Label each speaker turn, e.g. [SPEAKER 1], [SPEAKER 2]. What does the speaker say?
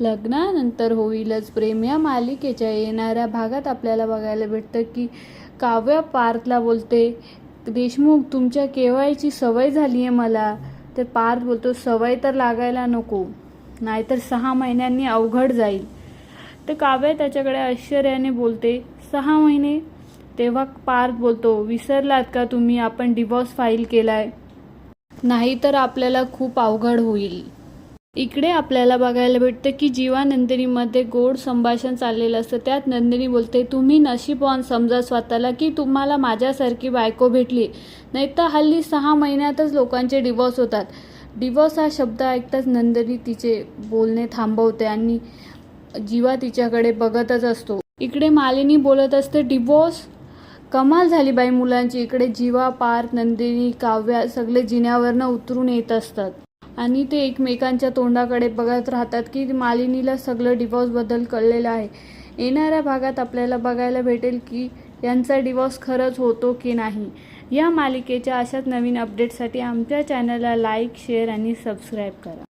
[SPEAKER 1] लग्नानंतर होईलच. प्रेम या मालिकेच्या येणाऱ्या भागात आपल्याला बघायला भेटतं की काव्या पार्थला बोलते देशमुख तुमच्या केवायची सवय झाली आहे मला. तर पार्थ बोलतो सवय तर लागायला नको नाहीतर सहा महिन्यांनी अवघड जाईल. तर काव्य त्याच्याकडे आश्चर्याने बोलते सहा महिने? तेव्हा पार्थ बोलतो विसरलात का तुम्ही? आपण डिवॉर्स फाईल केलाय. नाहीतर आपल्याला खूप अवघड होईल. इकडे आपल्याला बघायला भेटतं की जीवा नंदिनीमध्ये गोड संभाषण चाललेलं असतं. त्यात नंदिनी बोलते तुम्ही नशीबवान समजा स्वतःला की तुम्हाला माझ्यासारखी बायको भेटली. नाही तर हल्ली सहा महिन्यातच लोकांचे डिवॉर्स होतात. डिवॉर्स हा शब्द ऐकताच नंदिनी तिचे बोलणे थांबवते आणि जीवा तिच्याकडे बघतच असतो. इकडे मालिनी बोलत असते डिवोर्स कमाल झाली बाई मुलांची. इकडे जीवा पार्थ नंदिनी काव्या सगळे जिन्यावरनं उतरून येत असतात. आणि ते एकमेकांच्या तोंडाकडे बघत राहतात की मालिनीला सगळं डिवॉर्सबद्दल कळलेलं आहे. येणाऱ्या भागात आपल्याला बघायला भेटेल की यांचा डिवॉर्स खरंच होतो की नाही. या मालिकेच्या अशाच नवीन अपडेटसाठी आमच्या चॅनलला लाईक शेअर आणि सबस्क्राईब करा.